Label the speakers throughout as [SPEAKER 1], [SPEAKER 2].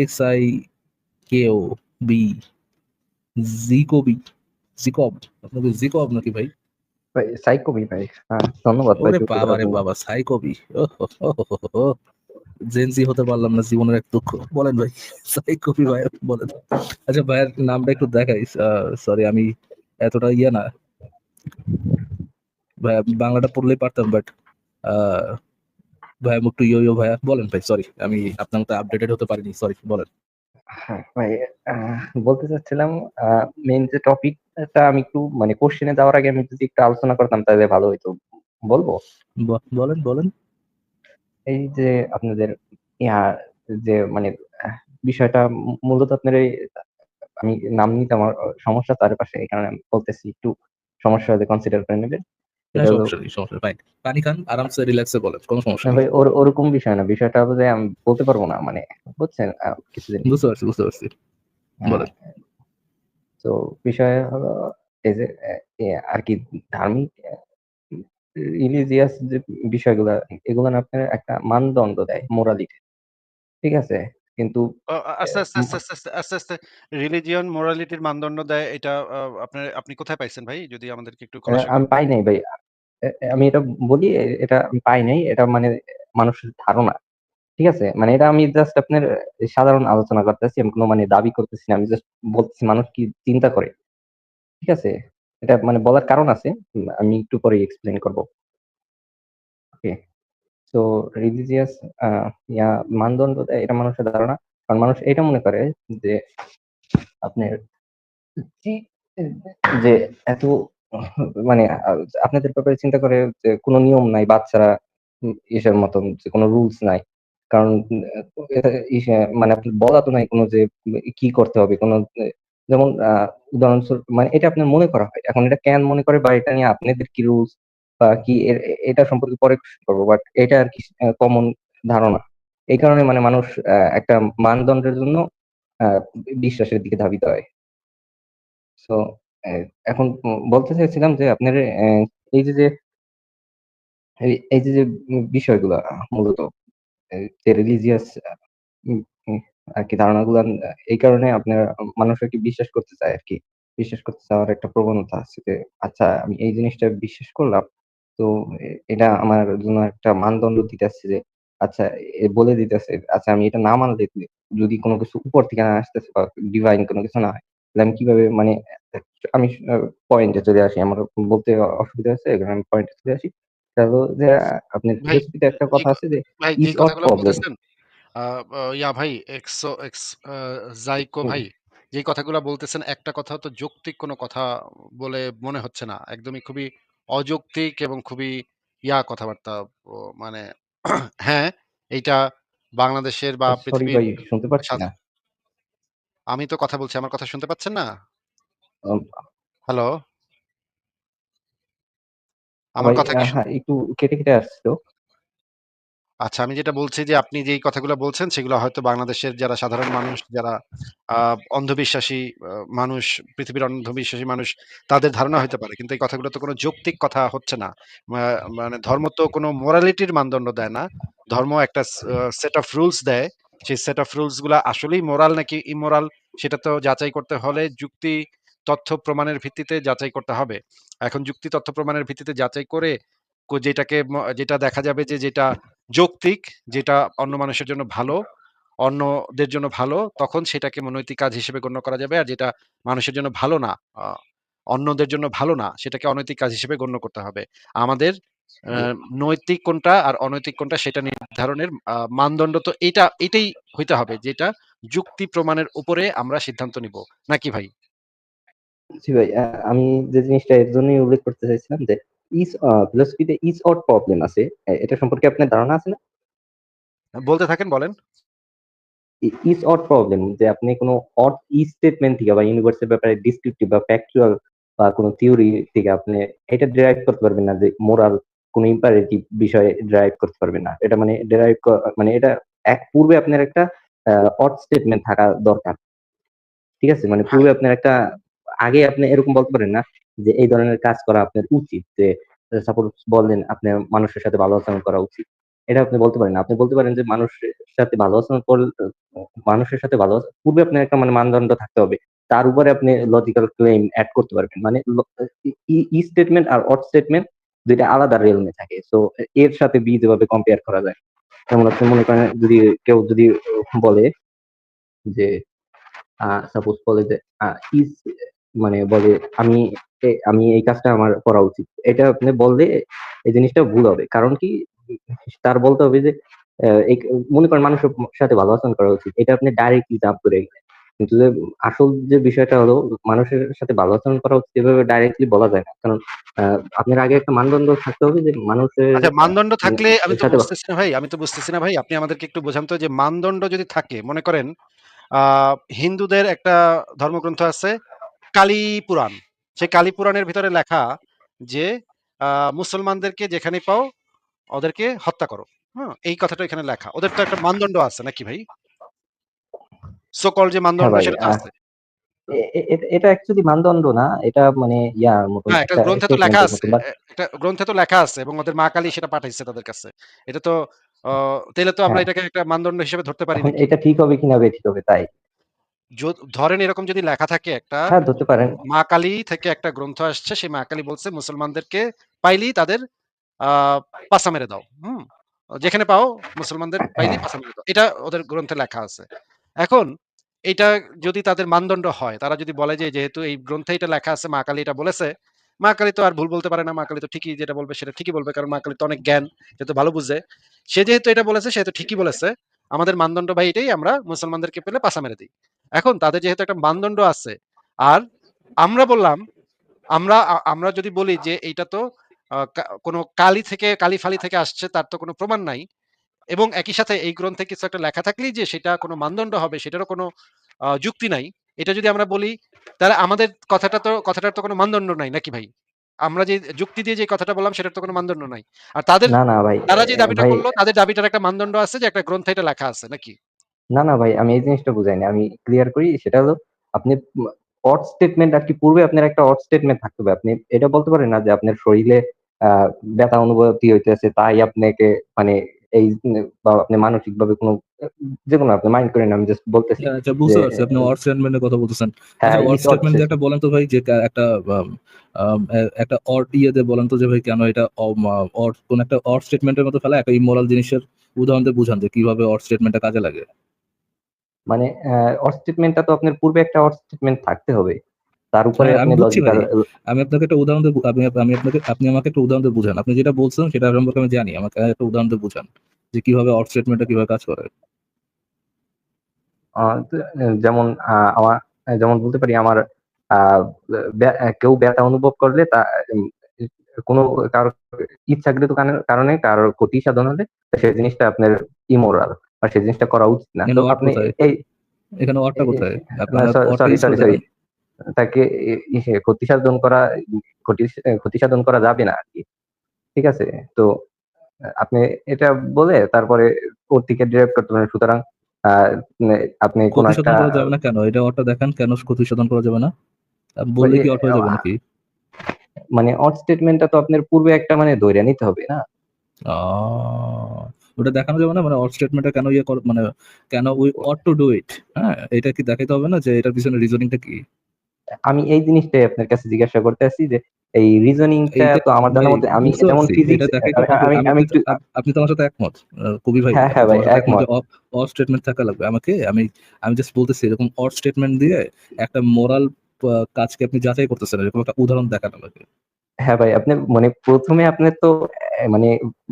[SPEAKER 1] X I K O B জিকোবি জিকব আপনাকে জিকব নাকি ভাই?
[SPEAKER 2] ভাই সাইকোবি ভাই। হ্যাঁ ধন্যবাদ ভাই
[SPEAKER 1] বাবা রে। বাবা সাইকোবি জেনজি হতে পারলাম না জীবনের এক দুঃখ। বলেন ভাই সাইকোবি ভাই বলেন। আচ্ছা ভাইয়ের নামটা একটু দেখাই। সরি আমি এতটা ইয়ে না। ভাই বাংলাটা পড়লেই পারতাম বাট ভাই আমি একটু ইয়ো ইয়ো ভাইয়া বলেন ভাই সরি আমি আপনার মতো আপডেটেড হতে পারিনি সরি বলেন।
[SPEAKER 2] হ্যাঁ ভাই বলতে চাচ্ছিলাম মেইন যে টপিকটা আমি একটু মানে কোশ্চেনে যাওয়ার আগে আমি যদি একটু আলোচনা করতাম তাহলে ভালো হতো বলব?
[SPEAKER 1] বলেন বলেন।
[SPEAKER 2] এই যে আপনাদের ইয়া যে মানে বিষয়টা মূলত আপনার এই আমি নাম নিতে আমার সমস্যা তার পাশে এই কারণে আমি বলতেছি একটু সমস্যা হলে কনসিডার করে নেবেন। এটা হলো
[SPEAKER 1] সমস্যা নেই সমস্যা নেই পানি খান আরামসে রিল্যাক্সে বলেন কোনো সমস্যা নেই।
[SPEAKER 2] ভাই ওরকম বিষয় না বিষয়টা যে আমি বলতে পারব না মানে বুঝছেন কিছুদিন
[SPEAKER 1] বুঝতে পারছি বুঝতে পারছি। বলেন।
[SPEAKER 2] তো বিষয় হলো এই যে আর কি ধার্মিক রিলিজিয়াস যে বিষয়গুলো এগুলো না আপনার একটা মানদণ্ড দেয় মোরালিটি ঠিক আছে? কিন্তু
[SPEAKER 3] আস্তে আস্তে আস্তে আস্তে আস্তে আস্তে আস্তে রিলিজিয়ন মোরালিটির মানদণ্ড দেয় এটা আপনার আপনি কোথায় পাইছেন ভাই? যদি আমাদেরকে একটু
[SPEAKER 2] আমি পাই নাই ভাই। আমি এটা বলি এটা পাই নাই, এটা মানে মানুষের ধারণা, ঠিক আছে? মানে এটা আমি জাস্ট আপনার সাধারণ আলোচনা করতেছি, আমি কোনো মানে দাবি করতেছি না, আমি জাস্ট বলতেছি মানুষ কি চিন্তা করে, ঠিক আছে? এটা মানে বলার কারণ আছে আমি একটু পরে এক্সপ্লেন করব। ওকে তো রিলিজিয়াস ইয়া, মানদণ্ড এটা মানুষের ধারণা, কারণ মানুষ এটা মনে করে যে আপনার যে এত মানে আপনাদের ব্যাপারে চিন্তা করে যে কোনো নিয়ম নাই বাচ্চারা ইসের মতন যে কোনো রুলস নাই। কারণ মানে বলা তো নাই কোনো যে কি করতে হবে, কোনো যেমন উদাহরণস্বরূপ মানে এটা আপনার মনে করা হয়। এখন এটা কেন মনে করে বা এটা নিয়ে আপনাদের কি রুলস বা কি এটা সম্পর্কে পরে করব বাট এটা আর কি কমন ধারণা। এই কারণে মানে মানুষ একটা মানদণ্ডের জন্য বিশ্বাসের দিকে ধাবিত হয়। সো এখন বলতে চাইছিলাম যে আপনার এই যে যে, এই যে যে বিষয়গুলা মূলত যে রিলিজিয়াস আর কি ধারণাগুলো, এই কারণে আপনার মানুষ আর কি বিশ্বাস করতে চায় আর কি বিশ্বাস করতে চাওয়ার একটা প্রবণতা আছে যে আচ্ছা আমি এই জিনিসটা বিশ্বাস করলাম, তো এটা আমার জন্য একটা মানদণ্ড দিতে দিতেছে যে আচ্ছা বলে দিতেছে আচ্ছা আমি এটা না মানলে যদি কোনো কিছু উপর থেকে না আসতেছে বা ডিভাইন কোনো কিছু না হয় আমি কীভাবে মানে আমি পয়েন্টে চলে আসি আমার বলতে অসুবিধা আছে এখানে আমি পয়েন্টে চলে আসি। তাহলে যে আপনি ফিলোসফিতে একটা কথা আছে যে
[SPEAKER 3] ইয়া ভাই এক্সো এক্স জাইকো ভাই যে কথাগুলো বলতেছেন একটা কথা তো যৌক্তিক কোনো কথা বলে মনে হচ্ছে না। একদমই খুবই অযৌক্তিক এবং খুবই ইয়া কথাবার্তা মানে হ্যাঁ এইটা বাংলাদেশের বা পৃথিবীর
[SPEAKER 2] শুনতে পাচ্ছি
[SPEAKER 3] সাধ-
[SPEAKER 2] না।
[SPEAKER 3] আমি তো কথা বলছি আমার কথা শুনতে পাচ্ছেন না? হ্যালো আমার কথা কি
[SPEAKER 2] হ্যাঁ একটু কেটে কেটে আসছিল
[SPEAKER 3] আচ্ছা আমি যেটা বলছি যে আপনি যেই কথাগুলো বলছেন সেগুলো হয়তো বাংলাদেশের যারা সাধারণ মানুষ যারা আহ, অন্ধবিশ্বাসী মানুষ পৃথিবীর অন্ধবিশ্বাসী মানুষ তাদের ধারণা হতে পারে। কিন্তু এই কথাগুলো তো কোনো যৌক্তিক কথা হচ্ছে না। মানে ধর্ম তো কোনো মোরালিটির মানদণ্ড দেয় না। ধর্ম একটা সেট অফ রুলস দেয়। সেই সেট অফ রুলসগুলা আসলেই মোরাল নাকি ইমোরাল সেটা তো যাচাই করতে হলে যুক্তি, তথ্য প্রমাণের ভিত্তিতে যাচাই করতে হবে। এখন যুক্তি, তথ্য প্রমাণের ভিত্তিতে যাচাই করে যেটাকে যেটা দেখা যাবে যে যেটা যৌক্তিক, যেটা অন্য মানুষের জন্য ভালো, অন্যদের জন্য ভালো, তখন সেটাকে নৈতিক কাজ হিসেবে গণ্য করা যাবে। আর যেটা মানুষের জন্য ভালো না অন্যদের জন্য ভালো না, সেটাকে অনৈতিক কাজ হিসেবে গণ্য করতে হবে। আমাদের নৈতিক কোনটা আর অনৈতিক কোনটা সেটা নির্ধারণের মানদণ্ড তো এটা এটাই হইতে হবে যেটা যুক্তি প্রমাণের উপরে আমরা সিদ্ধান্ত নিব। নাকি ভাই?
[SPEAKER 2] জি ভাই আমি যে জিনিসটা এর জন্যই উল্লেখ করতে চাইছিলাম যে ইজ ফিলোসফিতে ইজ অর প্রবলেম আছে এটা সম্পর্কে আপনার ধারণা আছে না?
[SPEAKER 3] বলতে থাকেন বলেন।
[SPEAKER 2] ইজ অর প্রবলেম যে আপনি কোনো অড ই স্টেটমেন্ট থেকে বা ইউনিভার্সের ব্যাপারে ডিসক্রিপটিভ বা ফ্যাকচুয়াল বা কোনো থিওরি থেকে আপনি এটা ডেরাইভ করতে পারবেন না যে মোরাল কোনো ইম্পারেটিভ বিষয়ে ডেরাইভ করতে পারবেন না। এটা মানে ডেরাইভ মানে এটা এক পূর্বে আপনার একটা অড স্টেটমেন্ট থাকা দরকার। ঠিক আছে? মানে পূর্বে আপনার একটা, আগে আপনি এরকম বলতে পারেন না যে এই ধরনের কাজ করা আপনার উচিত, যে সাপোজ বললেন আপনার মানুষের সাথে ভালো আচরণ করা উচিত। এটা আপনি বলতে পারেন আপনি বলতে পারেন যে মানুষের সাথে ভালো আচরণ করলে মানুষের সাথে ভালো পূর্বে আপনার একটা মানে মানদণ্ড থাকতে হবে। তার উপরে আপনি লজিক্যাল ক্লেইম অ্যাড করতে পারবেন। মানে ই স্টেটমেন্ট আর অড স্টেটমেন্ট ২ টা আলাদা রিয়েলম এ থাকে। সো এর সাথে বি যেভাবে কম্পেয়ার করা যায়। যেমন আপনি মনে করেন যদি কেউ যদি বলে যে সাপোজ বলে যে ইস মানে বলে, আমি আমি এই কাজটা আমার করা উচিত। এটা আপনি বললে এই জিনিসটা ভুল হবে। কারণ কি, তার বলতে হবে যে মনে করেন মানুষের সাথে ভালো আচরণ করা উচিত। এটা আপনি ডাইরেক্টলি জাম্প করে গেলেন। কিন্তু আসল যে বিষয়টা হলো মানুষের সাথে ভালো আচরণ করা উচিত এভাবে ডাইরেক্টলি বলা যায় না। কারণ আপনার আগে একটা মানদণ্ড থাকতে হবে যে মানুষের
[SPEAKER 3] আচ্ছা মানদণ্ড থাকলে আমি তো বুঝতেছি না ভাই, আমি তো বুঝতেছি না ভাই। আপনি আমাদেরকে একটু বোঝান তো যে মানদণ্ড যদি থাকে মনে করেন হিন্দুদের একটা ধর্মগ্রন্থ আছে কালী পুরাণ। সেই কালী পুরাণের ভিতরে লেখা যে মুসলমানদেরকে যেখানে পাও ওদেরকে হত্যা করো। হ্যাঁ? এই কথাটা এখানে লেখা। ওদের তো একটা মানদণ্ড আছে নাকি ভাই? সো কল্ড যে
[SPEAKER 2] হ্যাঁ
[SPEAKER 3] মানদণ্ড
[SPEAKER 2] ভাই,
[SPEAKER 3] সেটা আছে।
[SPEAKER 2] এটা এটা অ্যাকচুয়ালি মানদণ্ড না। এটা মানে ইয়ার মতন
[SPEAKER 3] না একটা
[SPEAKER 2] একটা
[SPEAKER 3] গ্রন্থে তো লেখা আছে।
[SPEAKER 2] মতন বাট
[SPEAKER 3] এ একটা গ্রন্থে তো লেখা আছে এবং ওদের মা কালী সেটা পাঠাইছে তাদের কাছে। এটা তো অ তাইলে তো আমরা
[SPEAKER 2] হ্যাঁ।
[SPEAKER 3] এটাকে একটা মানদণ্ড হিসেবে ধরতে পারি
[SPEAKER 2] এটা ঠিক হবে কিনা বেঠিক হবে তাই।
[SPEAKER 3] ধরেন এরকম যদি লেখা থাকে একটা
[SPEAKER 2] হ্যাঁ, ধরতে পারেন।
[SPEAKER 3] মা কালী থেকে একটা গ্রন্থ আসছে। সেই মা কালী বলছে মুসলমানদেরকে পাইলেই তাদের পাছা মেরে দাও। হুম? যেখানে পাও মুসলমানদের পাইলেই
[SPEAKER 2] হ্যাঁ।
[SPEAKER 3] পাছা মেরে দাও। এটা ওদের গ্রন্থে লেখা আছে। এখন এইটা যদি তাদের মানদণ্ড হয়, তারা যদি বলে যে যেহেতু এই গ্রন্থে এটা লেখা আছে মা কালী এটা বলেছে, মা কালী তো আর ভুল বলতে পারে না। মা কালী তো ঠিকই যেটা বলবে সেটা ঠিকই বলবে। কারণ মা কালীর তো অনেক জ্ঞান। সে তো ভালো বুঝে। সে যেহেতু এটা বলেছে সে তো ঠিকই বলেছে। আমাদের মানদণ্ড ভাই এটাই আমরা মুসলমানদেরকে পেলে পাছা মেরে দিই এখন তাদের যেহেতু একটা মানদণ্ড আছে আর আমরা বললাম আমরা আমরা যদি বলি যে এইটা তো কোনো কালী থেকে কালী-ফালি থেকে আসছে তার তো কোনো প্রমাণ নাই। এবং একই সাথে এই গ্রন্থে কিছু একটা লেখা থাকলেই যে সেটা কোনো মানদণ্ড হবে সেটারও কোনো যুক্তি নাই। এটা যদি আমরা বলি তাহলে আমাদের কথাটা তো কথাটার তো কোনো মানদণ্ড নাই নাকি ভাই? আমরা যে যুক্তি দিয়ে যে কথাটা বললাম সেটার তো কোনো মানদণ্ড নাই। আর তাদের
[SPEAKER 2] না, না ভাই।
[SPEAKER 3] তারা যে দাবিটা করল তাদের দাবিটার একটা মানদণ্ড আছে যে একটা গ্রন্থে এটা লেখা আছে নাকি?
[SPEAKER 2] না, না ভাই আমি এই জিনিসটা বুঝাইনি। আমি ক্লিয়ার করি সেটা হলো আপনি অড স্টেটমেন্ট আরকি পূর্বে আপনার একটা অড স্টেটমেন্ট থাকতে হবে। আপনি এটা বলতে পারেন না যে আপনার শরীরে আ ব্যথা অনুভূতি হইতেছে তাই আপনাকে মানে এই বা আপনি মানসিকভাবে কোনো যেকোনো আপনি মাইন্ড করেন আমি জাস্ট বলতেছি
[SPEAKER 1] হ্যাঁ, আচ্ছা বুঝতে পারছি। আপনি অড স্টেটমেন্ট এর কথা বলতেছেন।
[SPEAKER 2] হ্যাঁ,
[SPEAKER 1] আচ্ছা
[SPEAKER 2] ইস অড
[SPEAKER 1] স্টেটমেন্ট একটা বলেন তো ভাই যে একটা একটা অড ইয়ে দিয়ে বলেন তো যে ভাই কেন এটা অ মা কোন একটা অড স্টেটমেন্ট এর মতো ফেলা একটা ইমোরাল জিনিসের উদাহরণ দিয়ে বুঝান যে কীভাবে অড স্টেটমেন্টটা কাজে লাগে।
[SPEAKER 2] মানে অড স্টেটমেন্টটা তো আপনার পূর্বে একটা অড স্টেটমেন্ট থাকতে হবে। তার উপরে
[SPEAKER 1] আমি
[SPEAKER 2] আপনি লজিক্যাল
[SPEAKER 1] আমি আপনাকে একটা উদাহরণ দিয়ে আমি আমি আপনাকে আপনি আমাকে একটা উদাহরণ দিয়ে বুঝান। আপনি যেটা বলছেন সেটা সম্পর্কে আমি জানি। আমাকে একটা উদাহরণ দিয়ে বুঝান। যে কীভাবে অড স্টেটমেন্টটা কীভাবে কাজ করে।
[SPEAKER 2] যেমন আমার যেমন বলতে পারি আমার কেউ ব্যথা অনুভব করলে তা কোনো কারও ইচ্ছাকৃত কারণে কারণে কারোর ক্ষতি সাধন হলে সেই জিনিসটা আপনার ইমোরাল বা সেই জিনিসটা করা উচিত না। আপনি এই
[SPEAKER 1] এখানে অডটা কোথায়? আপনার
[SPEAKER 2] সরি, সরি, সরি। তাকে ক্ষতি সাধন করা ক্ষতি সাধন করা যাবে না আরকি। ঠিক আছে? তো আপনি এটা বলে তারপরে ওর থেকে ডিরাইভ করতে পারেন। সুতরাং আপনি কোন একটা
[SPEAKER 1] করা যাবে না কেন? এটা অডটা দেখান কেন ক্ষতি সাধন করা যাবে না? আ কি হয়ে যাবে নাকি?
[SPEAKER 2] মানে অড স্টেটমেন্টটা তো আপনার পূর্বে একটা মানে ধইরা নিতে হবে না?
[SPEAKER 1] ওটা দেখানো যাবে না? মানে অড স্টেটমেন্টটা কেন ইয়ে মানে কেন we ought to do it হ্যাঁ? এটা কি দেখাইতে হবে না যে এটার পিছনে রিজনিংটা কি?
[SPEAKER 2] আমি এই জিনিসটাই আপনার কাছে জিজ্ঞাসা করতে আসছি যে এই রিজনিংটা
[SPEAKER 1] এইটা
[SPEAKER 2] তো আমার জানার
[SPEAKER 1] মধ্যে
[SPEAKER 2] মতে আমি যেমন ফিজিক্স। আমি
[SPEAKER 1] আমি
[SPEAKER 2] একটু
[SPEAKER 1] আপনি তো আমার সাথে একমত। কবি ভাই।
[SPEAKER 2] হ্যাঁ, হ্যাঁ ভাই
[SPEAKER 1] একমত অর। স্টেটমেন্ট থাকা লাগবে। আমাকে আমি আমি জাস্ট বলতেছি এরকম অর স্টেটমেন্ট দিয়ে একটা মোরাল কাজকে আপনি যাচাই করতেছেন। এরকম একটা উদাহরণ দেখান আমাকে।
[SPEAKER 2] হ্যাঁ ভাই, আপনি মানে ১ম এ আপনার তো মানে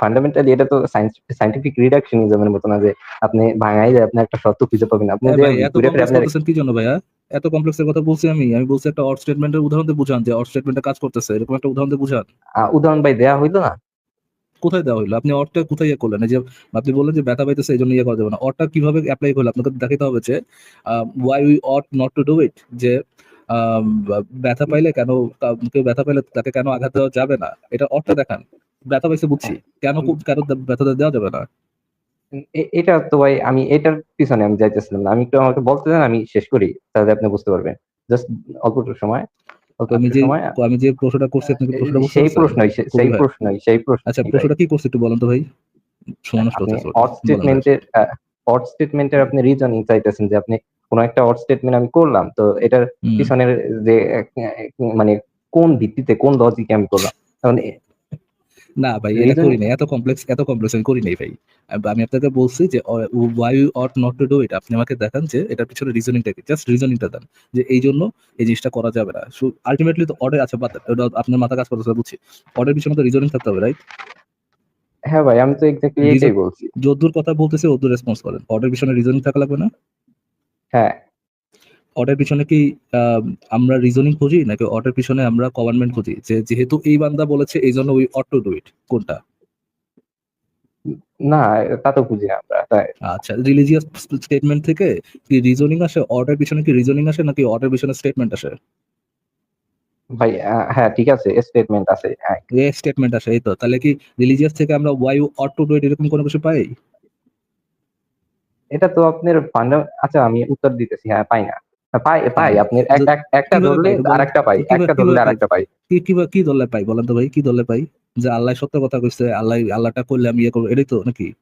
[SPEAKER 2] ফান্ডামেন্টালি এটা তো সায়েন্স সায়েন্টিফিক রিডাকশনিজম এর মতো না যে আপনি ভাঙাই যায় আপনি একটা সত্য খুঁজে পাবেন। আপনি
[SPEAKER 1] হ্যাঁ
[SPEAKER 2] যে
[SPEAKER 1] কি জন্য ভাইয়া? এত কমপ্লেক্স এর কথা বলছি আমি। আমি বলছি একটা অড স্টেটমেন্টের উদাহরণ দিয়ে বুঝান যে অড স্টেটমেন্টটা কাজ করতেছে। এরকম একটা উদাহরণ দিয়ে বুঝান।
[SPEAKER 2] উদাহরণ ভাই দেয়া হইল না?
[SPEAKER 1] কোথায় দেওয়া হইল? আপনি অডটা কোথায় ইয়ে করলেন? এই যে আপনি বললেন যে ব্যথা পাইতেছে এই জন্য ইয়ে করা যাবে না। অডটা কীভাবে অ্যাপ্লাই করলে? আপনাকে দেখাইতে হবে যে why we ought not to do it যে ব্যথা পাইলে কেন কেউ ব্যথা পাইলে তাকে কেন আঘাত দেওয়া যাবে না? এটা অর্থ দেখান। ব্যথা পাইছে বুঝছি। কেন কেন ব্যথা দেওয়া যাবে না?
[SPEAKER 2] এটা তো ভাই আমি এটার পিছনে আমি যাইতেছিলাম না। আমি একটু আমাকে বলতে দেন আমি শেষ করি। তাহলে আপনি বুঝতে পারবেন। জাস্ট অল্প একটু সময়।
[SPEAKER 1] আমি যে আমি যে প্রশ্নটা করছি আপনি কি প্রশ্নটা
[SPEAKER 2] সেই? প্রশ্নই সেই। প্রশ্নই সেই
[SPEAKER 1] আচ্ছা প্রশ্নটা কি করছি একটু বলেন তো ভাই? নষ্ট
[SPEAKER 2] আপনি স্টেটমেন্টের অড স্টেটমেন্টের আপনি রিজনিং চাইতেছেন যে আপনি কোন একটা অড স্টেটমেন্ট আমি করলাম তো এটার পিছনের যে মানে কোন ভিত্তিতে কোন লজিকে আমি করলাম? কারণ
[SPEAKER 1] না ভাই এটা করি নাই এত কমপ্লেক্স এত কমপ্লেক্স আমি করি নাই ভাই। আমি আপনাকে বলছি যে why you ought not to do it আপনি আমাকে দেখান যে এটার পিছনে রিজনিংটা কি? জাস্ট রিজনিংটা দেন যে এই জন্য এই জিনিসটা করা যাবে না। আলটিমেটলি তো অর্ডার আছে ওটা আপনার মাথা কাজ করতেছে বুঝছি। অর্ডার পিছনে তো রিজনিং থাকতে হবে রাইট
[SPEAKER 2] হ্যাঁ ভাই আমি তো এক্স্যাক্টলি এটাই বলছি।
[SPEAKER 1] যদ্দূর কথা বলতেছে ওদ্দূর রেসপন্স করেন। অর্ডার পিছনে রিজনিং থাকা লাগবে না।
[SPEAKER 2] হ্যাঁ।
[SPEAKER 1] অর্ডার পিছনে কি আমরা রিজনিং খুঁজি? নাকি অর্ডার পিছনে আমরা গভর্নমেন্ট খুঁজি? যে যেহেতু এই বান্দা বলেছে এই জন্য we ought to do it কোনটা?
[SPEAKER 2] না তা তো বুঝি আমরা
[SPEAKER 1] আচ্ছা রিলিজিয়াস স্টেটমেন্ট থেকে কি রিজনিং আসে? অর্ডার পিছনে কি রিজনিং আসে নাকি অর্ডার পিছনে স্টেটমেন্ট আসে?
[SPEAKER 2] ভাই হ্যাঁ ঠিক আছে স্টেটমেন্ট আছে হ্যাঁ।
[SPEAKER 1] স্টেটমেন্ট আসে এই তো। তাহলে কি রিলিজিয়াস থেকে আমরা why ought to do it এরকম কোনো কিছু পাই?
[SPEAKER 2] এটা তো আপনার ফান্ডা আচ্ছা আমি উত্তর দিতেছি হ্যাঁ পাই না। হ্যাঁ, পাই পাই। আপনি এক- এক- একটা ধরলে আরেকটা পাই একটা ধরলে আরেকটা পাই।
[SPEAKER 1] কি কি কি দলে পাই? বলেন তো ভাই কি দলে পাই? যে আল্লাহ সত্য কথা কইছে আল্লাহ আল্লাহটা করলে আমি ইয়ে করব এটাই তো নাকি?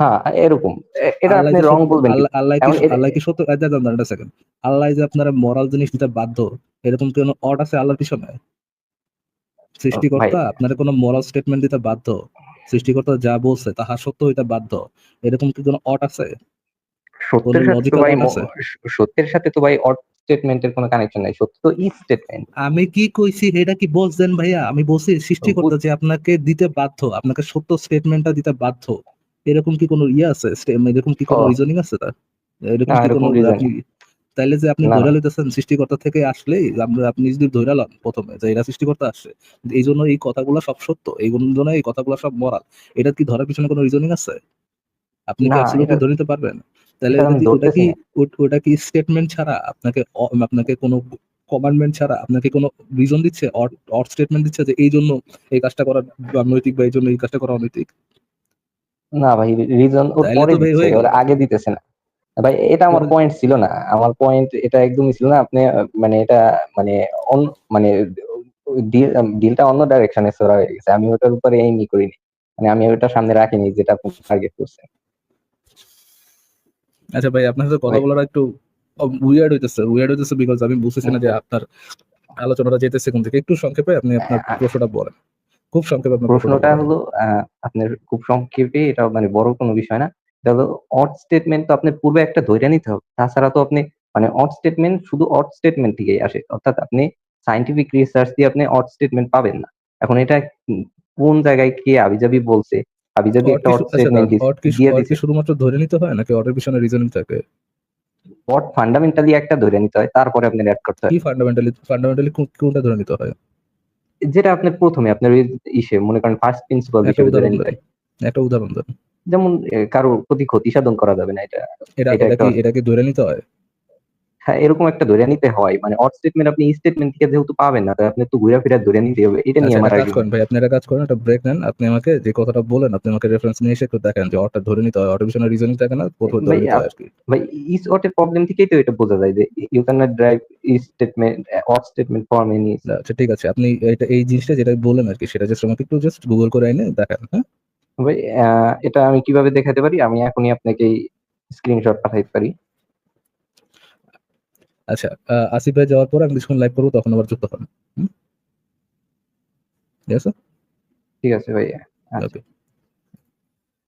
[SPEAKER 2] হ্যাঁ এরকম। এটা
[SPEAKER 1] আল্লাহ
[SPEAKER 2] আপনি রং বলবেন কি?
[SPEAKER 1] আল্লাহ আল্লাহ কি আল্লাহ কি সত্য এই দাঁড়ান, দাঁড়ান, সেকেন্ড আল্লাহ যে আপনারা মরাল জিনিস দিতে বাধ্য এরকম কোন অট আছে আল্লাহর পিছনে? সৃষ্টিকর্তা আপনারা কোনো মরাল স্টেটমেন্ট দিতে বাধ্য? সৃষ্টিকর্তা যা বলছে তাহা সত্য হইতে বাধ্য। এরকম কি কোনো অট আছে?
[SPEAKER 2] সত্যের সাথে তো ভাই? সত্যের সাথে তো ভাই অড স্টেটমেন্টের কোনো কানেকশন নাই। সত্য তো ই স্টেটমেন্ট
[SPEAKER 1] আমি কি কইছি এটা কি বলছেন ভাইয়া? আমি বলছি সৃষ্টিকর্তা যে আপনাকে দিতে বাধ্য আপনাকে সত্য স্টেটমেন্টটা দিতে বাধ্য এরকম কি কোনো ইয়ে আছে? এরকম কি কোনো রিজনিং আছে তার? এরকম কি কোনো তাইলে যে আপনি ধরে। লইতেছেন সৃষ্টিকর্তা থেকে আসলেই আমরা আপনি যদি ধরে লন প্রথমে যে এরা সৃষ্টিকর্তা আসছে এই জন্য এই কথাগুলো সব সত্য এই জন্য এই কথাগুলো সব মরাল। এটা কি ধরার পিছনে কোনো রিজনিং আছে? আপনি কি অ্যাবসলিউটলি
[SPEAKER 2] এটা-
[SPEAKER 1] ধরে নিতে পারবেন তাহলে যদি- ওটা কি ওটা কি স্টেটমেন্ট ছাড়া আপনাকে আপনাকে কোনো কমান্ডমেন্ট ছাড়া আপনাকে কোনো রিজন দিচ্ছে? অর স্টেটমেন্ট দিচ্ছে যে এই জন্য এই কাজটা করা নৈতিক বা এই জন্য এই কাজটা করা অনৈতিক?
[SPEAKER 2] না ভাই রিজন ওর পরে আগে দিতেছে না। ভাই এটা আমার পয়েন্ট ছিল না। আমার পয়েন্ট এটা একদমই ছিল না। আপনি মানে এটা মানে মানে ডিলটা অন্য ডাইরেকশনে সরা হয়ে গেছে। আমি ওটার উপরে এইমই করিনি। মানে আমি ওটা সামনে রাখিনি যেটা আপনি টার্গেট করছেন।
[SPEAKER 1] আচ্ছা ভাই আপনার সাথে কথা বলার একটু উইয়ার্ড হইতেছে। উইয়ার্ড হইতেছে বিকজ আমি বুঝতেছি না যে আপনার আলোচনাটা যেতেছে কোন থেকে একটু সংক্ষেপে আপনি আপনার। প্রশ্নটা বলেন। খুব সংক্ষেপে আপনার
[SPEAKER 2] প্রশ্নটা হলো আহ, আপনার খুব সংক্ষেপে এটা মানে বড় কোনো বিষয় না। এটা হলো অড স্টেটমেন্ট তো আপনার পূর্বে একটা ধরে নিতে হবে। তাছাড়া তো আপনি মানে অড স্টেটমেন্ট শুধু অড স্টেটমেন্ট থেকেই আসে। অর্থাৎ আপনি সাইন্টিফিক রিসার্চ দিয়ে আপনি অড স্টেটমেন্ট পাবেন না। এখন এটা কোন জায়গায় কে আবিজাবি বলছে? আবিজাবি একটা অড স্টেটমেন্ট দিয়ে দিচ্ছে
[SPEAKER 1] শুধুমাত্র ধরে নিতে হয় নাকি অর্ডার পিছনে রিজনিং থাকে?
[SPEAKER 2] অড ফান্ডামেন্টালি একটা ধরে নিতে হয় তারপরে আপনি অ্যাড করতে হয়।
[SPEAKER 1] কি ফান্ডামেন্টালি ফান্ডামেন্টালি কোনটা ধরে নিতে হয়?
[SPEAKER 2] যেটা আপনি প্রথমে আপনার ইসে মনে করেন ফার্স্ট প্রিন্সিপাল হিসেবে ধরে নিতে হয়।
[SPEAKER 1] একটা উদাহরণ দেন।
[SPEAKER 2] যেমন কারও প্রতি ক্ষতি সাধন করা যাবে না এটা
[SPEAKER 1] এটা
[SPEAKER 2] এটা
[SPEAKER 1] এটা কি
[SPEAKER 2] একটা-
[SPEAKER 1] এটা কি ধরে নিতে হয়?
[SPEAKER 2] হ্যাঁ এরকম একটা ধরে নিতে হয়। মানে অড স্টেটমেন্ট আপনি স্টেটমেন্ট থেকে যেহেতু পাবেন না তাই আপনি তো ঘুরে ফিরে ধরে নিতে হবে। এটা নিয়ে
[SPEAKER 1] আচ্ছা,
[SPEAKER 2] আমার
[SPEAKER 1] কাজ করেন ভাই আপনি একটা কাজ করেন একটা ব্রেক নেন। আপনি আমাকে যে কথাটা বলেন আপনি আমাকে রেফারেন্স নিয়ে এসে একটু দেখেন যে অর্ডার ধরে নিতে হয় পিছনে রিজনিং থাকে না প্রথমে ধরে নিতে হয়
[SPEAKER 2] ভাই ইস অটের প্রবলেম থেকেই তো এটা বোঝা যায় যে you can not derive statement ought statement from any
[SPEAKER 1] আচ্ছা ঠিক আছে। আপনি এটা এই জিনিসটা যেটা বলেন আর কি সেটা জাস্ট আমাকে একটু জাস্ট গুগল করে এনে দেখেন হ্যাঁ?
[SPEAKER 2] ভাই আহ, এটা আমি কীভাবে দেখাতে পারি? আমি এখনই আপনাকে স্ক্রিনশট পাঠাইতে পারি।
[SPEAKER 1] আচ্ছা আসিফ ভাই যাওয়ার পর আমি কিছুক্ষণ লাইভ করব তখন আবার যুক্ত হন। ঠিক আছে?
[SPEAKER 2] ঠিক আছে ভাইয়া আচ্ছা।
[SPEAKER 1] ওকে